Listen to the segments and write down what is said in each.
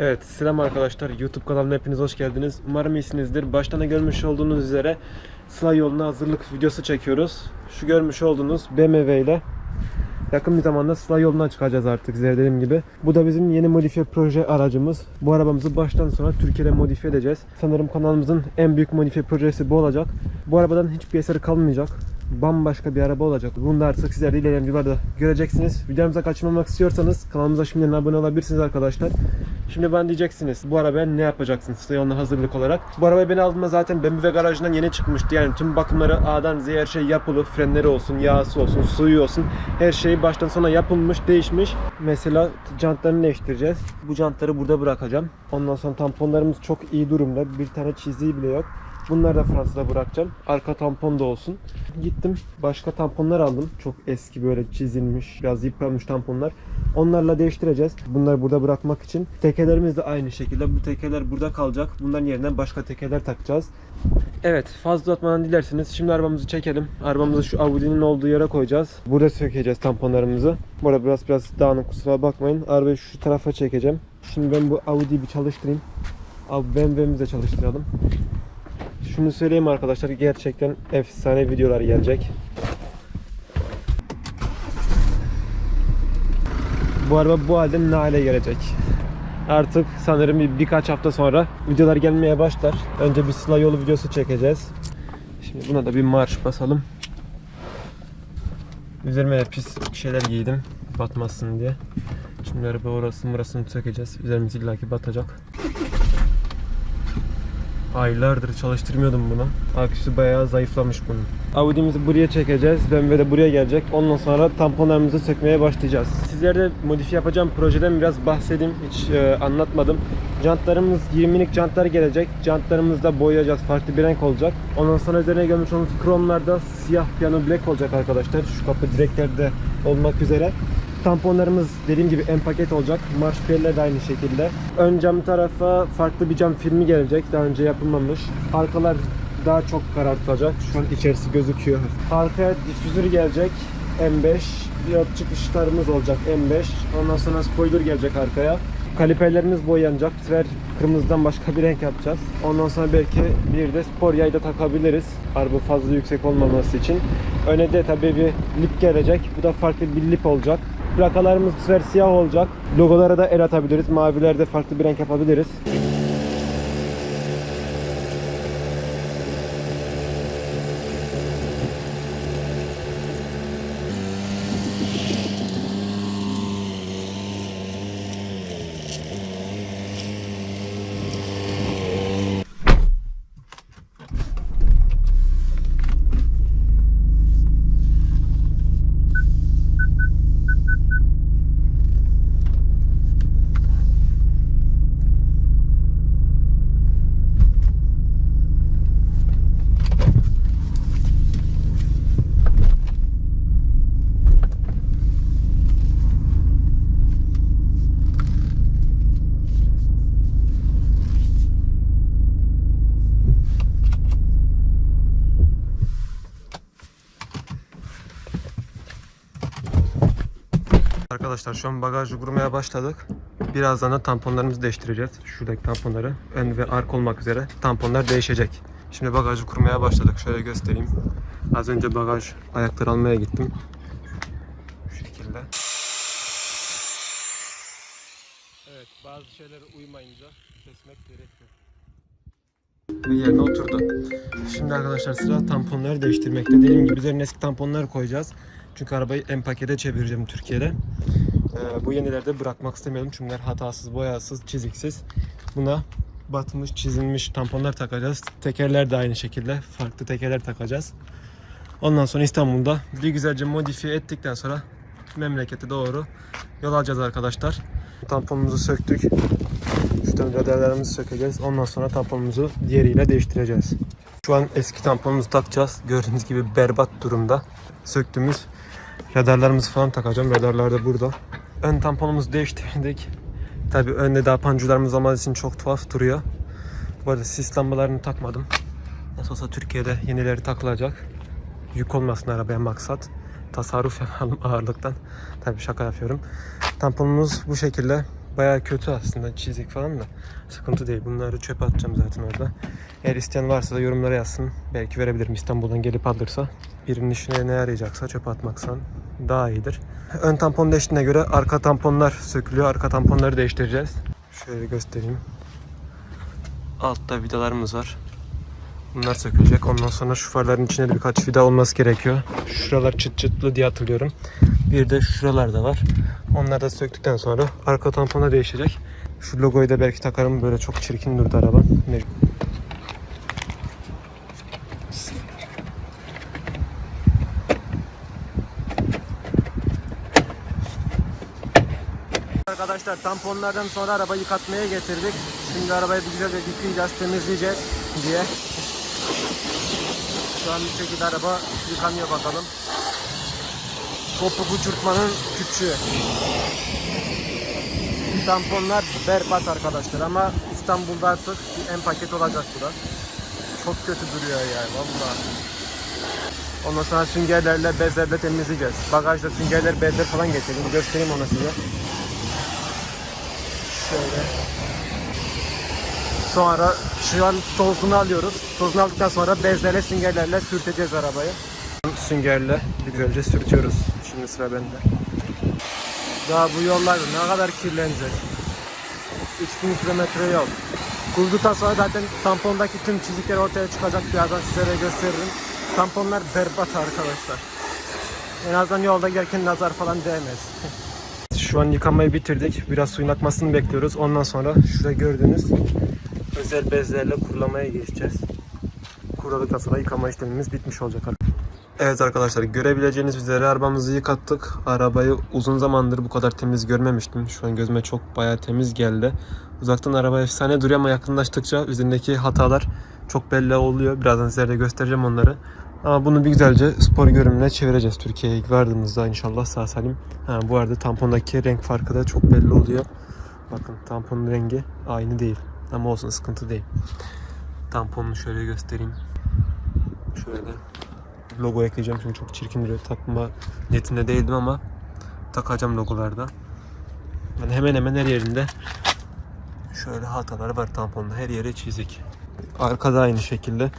Evet, selam arkadaşlar. YouTube kanalına hepiniz hoş geldiniz. Umarım iyisinizdir. Baştan da görmüş olduğunuz üzere Sıla yoluna hazırlık videosu çekiyoruz. Şu görmüş olduğunuz BMW ile yakın bir zamanda Sıla yoluna çıkacağız artık size dediğim gibi. Bu da bizim yeni modifiye proje aracımız. Bu arabamızı baştan sona Türkiye'de modifiye edeceğiz. Sanırım kanalımızın en büyük modifiye projesi bu olacak. Bu arabadan hiçbir eseri kalmayacak. Bambaşka bir araba olacak. Bunu da artık sizler de ilerleyen videolarda göreceksiniz. Videomuza kaçırmamak istiyorsanız kanalımıza şimdiden abone olabilirsiniz arkadaşlar. Şimdi ben diyeceksiniz bu arabaya ne yapacaksınız yoluna hazırlık olarak. Bu arabayı ben aldığımda zaten BMW garajından yeni çıkmıştı. Yani tüm bakımları A'dan Z'ye her şey yapılı. Frenleri olsun, yağsı olsun, suyu olsun. Her şey baştan sona yapılmış, değişmiş. Mesela jantlarını değiştireceğiz. Bu jantları burada bırakacağım. Ondan sonra tamponlarımız çok iyi durumda. Bir tane çiziği bile yok. Bunları da Fransa'da bırakacağım. Arka tampon da olsun. Gittim başka tamponlar aldım. Çok eski böyle çizilmiş, biraz yıpranmış tamponlar. Onlarla değiştireceğiz. Bunları burada bırakmak için. Tekelerimiz de aynı şekilde. Bu tekeler burada kalacak. Bunların yerine başka tekeler takacağız. Evet fazla uzatmadan dilerseniz şimdi arabamızı çekelim. Arabamızı şu Audi'nin olduğu yere koyacağız. Burada sökeceğiz tamponlarımızı. Bu arada biraz biraz dağınık kusura bakmayın. Arabayı şu tarafa çekeceğim. Şimdi ben bu Audi'yi bir çalıştırayım. Abi BMW'mizi de çalıştıralım. Şunu söyleyeyim arkadaşlar gerçekten efsane videolar gelecek. Bu araba bu halde ne hale gelecek? Artık sanırım bir, birkaç hafta sonra videolar gelmeye başlar. Önce bir Sıla yolu videosu çekeceğiz. Şimdi buna da bir marş basalım. Üzerime de pis şeyler giydim batmasın diye. Şimdi araba orasını burasını sökeceğiz. Üzerimiz illaki batacak. Aylardır çalıştırmıyordum bunu. Aküsü bayağı zayıflamış bunun. Audi'mizi buraya çekeceğiz. BMW de buraya gelecek. Ondan sonra tamponlarımızı sökmeye başlayacağız. Sizlere modifiye yapacağım projeden biraz bahsedeyim. Hiç e, anlatmadım. Jantlarımız 20'lik jantlar gelecek. Jantlarımızı da boyayacağız. Farklı bir renk olacak. Ondan sonra üzerine görmüş olduğunuz kromlarda siyah piyano black olacak arkadaşlar. Şu kapı direklerde olmak üzere. Tamponlarımız dediğim gibi en paket olacak. Marş piyeller de aynı şekilde. Ön cam tarafa farklı bir cam filmi gelecek. Daha önce yapılmamış. Arkalar daha çok karartılacak. Şu an içerisi gözüküyor. Arkaya difüzör gelecek. M5. Diyot çıkışlarımız olacak M5. Ondan sonra spoiler gelecek arkaya. Kaliperlerimiz boyanacak. Bu sefer kırmızıdan başka bir renk yapacağız. Ondan sonra belki bir de spor yay da takabiliriz. Araba fazla yüksek olmaması için. Öne de tabii bir lip gelecek. Bu da farklı bir lip olacak. Plakalarımız bu sefer siyah olacak. Logolara da el atabiliriz. Mavilerde farklı bir renk yapabiliriz. Arkadaşlar şu an bagajı kurmaya başladık. Birazdan da tamponlarımızı değiştireceğiz. Şuradaki tamponları ön ve arka olmak üzere tamponlar değişecek. Şimdi bagajı kurmaya başladık. Şöyle göstereyim. Az önce bagaj ayakları almaya gittim. Şu şekilde. Evet bazı şeylere uymayınca kesmek gerekiyor. Ve yerine oturdu. Şimdi arkadaşlar sıra tamponları değiştirmekte. Dediğim gibi üzerine eski tamponları koyacağız. Çünkü arabayı en pakete çevireceğim Türkiye'de. Ee, bu yenilerde bırakmak istemiyorum çünkü hatasız, boyasız, çiziksiz. Buna batmış, çizilmiş tamponlar takacağız. Tekerler de aynı şekilde. Farklı tekerler takacağız. Ondan sonra İstanbul'da bir güzelce modifiye ettikten sonra memlekete doğru yol alacağız arkadaşlar. Tamponumuzu söktük. Şuradan radarlarımızı sökeceğiz. Ondan sonra tamponumuzu diğeriyle değiştireceğiz. Şu an eski tamponumuzu takacağız. Gördüğünüz gibi berbat durumda. Söktüğümüz radarlarımızı falan takacağım. Radarlar da burada. Ön tamponumuzu değiştirdik. Tabi önde daha pancularımız olmadığı için çok tuhaf duruyor. Bu arada sis lambalarını takmadım. Nasıl olsa Türkiye'de yenileri takılacak. Yük olmasın arabaya maksat. Tasarruf yapalım ağırlıktan. Tabi şaka yapıyorum. Tamponumuz bu şekilde. Baya kötü aslında çizik falan da. Sıkıntı değil. Bunları çöpe atacağım zaten orada. Eğer isteyen varsa da yorumlara yazsın. Belki verebilirim İstanbul'dan gelip alırsa. Birinin işine ne yarayacaksa çöpe atmaksan daha iyidir. Ön tampon değiştiğine göre arka tamponlar sökülüyor. Arka tamponları değiştireceğiz. Şöyle göstereyim. Altta vidalarımız var. Bunlar sökülecek. Ondan sonra şu farların içine de birkaç vida olması gerekiyor. Şuralar çıt çıtlı diye hatırlıyorum. Bir de şuralarda var. Onları da söktükten sonra arka tampona değişecek. Şu logoyu da belki takarım. Böyle çok çirkin durdu araba. Arkadaşlar tamponlardan sonra arabayı yıkatmaya getirdik. Şimdi arabayı bir güzelce yıkayacağız, temizleyeceğiz diye. Şu an bir şekilde araba yıkanıyor bakalım. Topuk uçurtmanın küçüğü. Tamponlar berbat arkadaşlar ama İstanbul'da artık en paket olacak bu da. Çok kötü duruyor yani vallahi. Ondan sonra süngerlerle bezlerle temizleyeceğiz. Bagajda süngerler bezler falan getirdim. Göstereyim onu size. Şöyle. Sonra şu an tozunu alıyoruz. Tozunu aldıktan sonra bezlerle süngerlerle sürteceğiz arabayı. Süngerle bir güzelce sürtüyoruz. Şimdi sıra bende. Daha bu yollar ne kadar kirlenecek. 3000 kilometre yol. Kurduktan sonra zaten tampondaki tüm çizikler ortaya çıkacak. Birazdan size de gösteririm. Tamponlar berbat arkadaşlar. En azından yolda gelirken nazar falan değmez. Şu an yıkamayı bitirdik. Biraz suyun akmasını bekliyoruz. Ondan sonra şurada gördüğünüz özel bezlerle kurulamaya geçeceğiz. Kuruladıktan sonra yıkama işlemimiz bitmiş olacak. Evet arkadaşlar görebileceğiniz üzere arabamızı yıkattık. Arabayı uzun zamandır bu kadar temiz görmemiştim. Şu an gözüme çok bayağı temiz geldi. Uzaktan araba efsane duruyor ama yakınlaştıkça üzerindeki hatalar çok belli oluyor. Birazdan sizlere de göstereceğim onları. Ama bunu bir güzelce spor görünümüne çevireceğiz Türkiye'ye ilk vardığımızda inşallah sağ salim. Ha, bu arada tampondaki renk farkı da çok belli oluyor. Bakın tamponun rengi aynı değil. Ama olsun sıkıntı değil. Tamponunu şöyle göstereyim. Şöyle logo ekleyeceğim çünkü çok çirkin duruyor. Takma niyetinde değildim ama takacağım logolarda. Yani hemen hemen her yerinde şöyle hatalar var tamponda. Her yere çizik. Arkada aynı şekilde.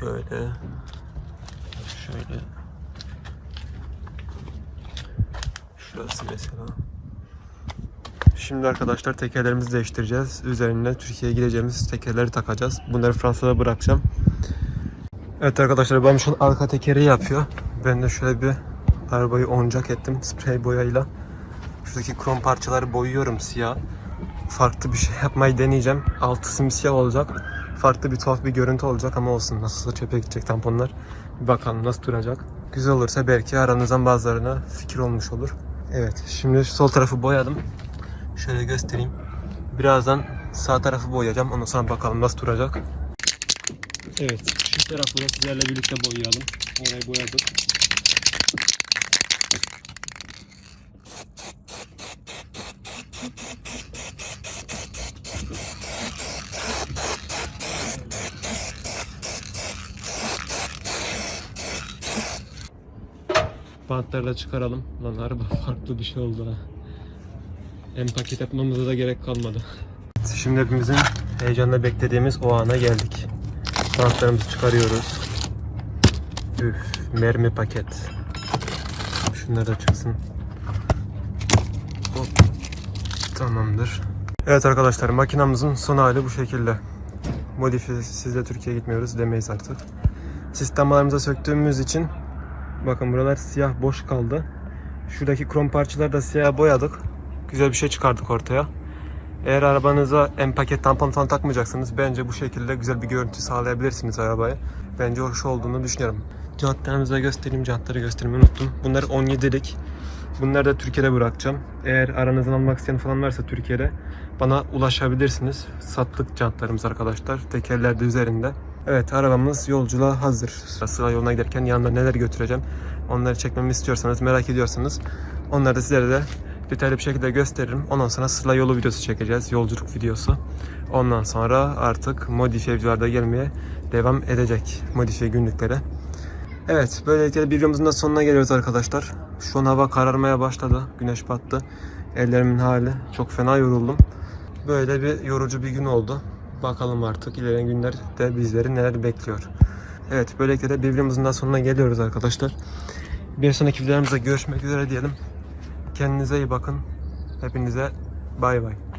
Şöyle. Şöyle. Şurası mesela. Şimdi arkadaşlar tekerlerimizi değiştireceğiz. Üzerine Türkiye'ye gideceğimiz tekerleri takacağız. Bunları Fransa'da bırakacağım. Evet arkadaşlar ben şu an arka tekeri yapıyor. Ben de şöyle bir arabayı oncak ettim sprey boyayla. Şuradaki krom parçaları boyuyorum siyah. Farklı bir şey yapmayı deneyeceğim. Altı simsiyah olacak. Farklı bir tuhaf bir görüntü olacak ama olsun. Nasılsa çöpe gidecek tamponlar. Bir bakalım nasıl duracak. Güzel olursa belki aranızdan bazılarına fikir olmuş olur. Evet şimdi şu sol tarafı boyadım. Şöyle göstereyim. Birazdan sağ tarafı boyayacağım. Ondan sonra bakalım nasıl duracak. Evet, şu tarafı da sizlerle birlikte boyayalım. Orayı boyadık. Bantları da çıkaralım. Lan araba farklı bir şey oldu ha. En paket yapmamıza da gerek kalmadı. Şimdi hepimizin heyecanla beklediğimiz o ana geldik. Bantlarımızı çıkarıyoruz. Üf, mermi paket. Şunlar da çıksın. Hop. Tamamdır. Evet arkadaşlar makinamızın son hali bu şekilde. Modifiye sizle Türkiye'ye gitmiyoruz demeyiz artık. Sistemalarımıza söktüğümüz için bakın buralar siyah boş kaldı. Şuradaki krom parçaları da siyah boyadık. Güzel bir şey çıkardık ortaya. Eğer arabanıza en paket tampon falan takmayacaksınız bence bu şekilde güzel bir görüntü sağlayabilirsiniz arabaya. Bence hoş olduğunu düşünüyorum. Jantlarımızı da göstereyim. Jantları göstermeyi unuttum. Bunlar 17'lik. Bunları da Türkiye'de bırakacağım. Eğer aranızdan almak isteyen falan varsa Türkiye'de bana ulaşabilirsiniz. Sattık jantlarımız arkadaşlar. Tekerler de üzerinde. Evet arabamız yolculuğa hazır. Sıra yoluna giderken yanında neler götüreceğim. Onları çekmemi istiyorsanız merak ediyorsanız onları da sizlere de detaylı bir şekilde gösteririm. Ondan sonra sıra yolu videosu çekeceğiz. Yolculuk videosu. Ondan sonra artık modifiye videolarda gelmeye devam edecek. Modifiye günlüklere. Evet böylelikle bir videomuzun da sonuna geliyoruz arkadaşlar. Şu an hava kararmaya başladı. Güneş battı. Ellerimin hali. Çok fena yoruldum. Böyle bir yorucu bir gün oldu. Bakalım artık ilerleyen günlerde bizleri neler bekliyor. Evet böylelikle de birbirimizin daha sonuna geliyoruz arkadaşlar. Bir sonraki videolarımızda görüşmek üzere diyelim. Kendinize iyi bakın. Hepinize bay bay.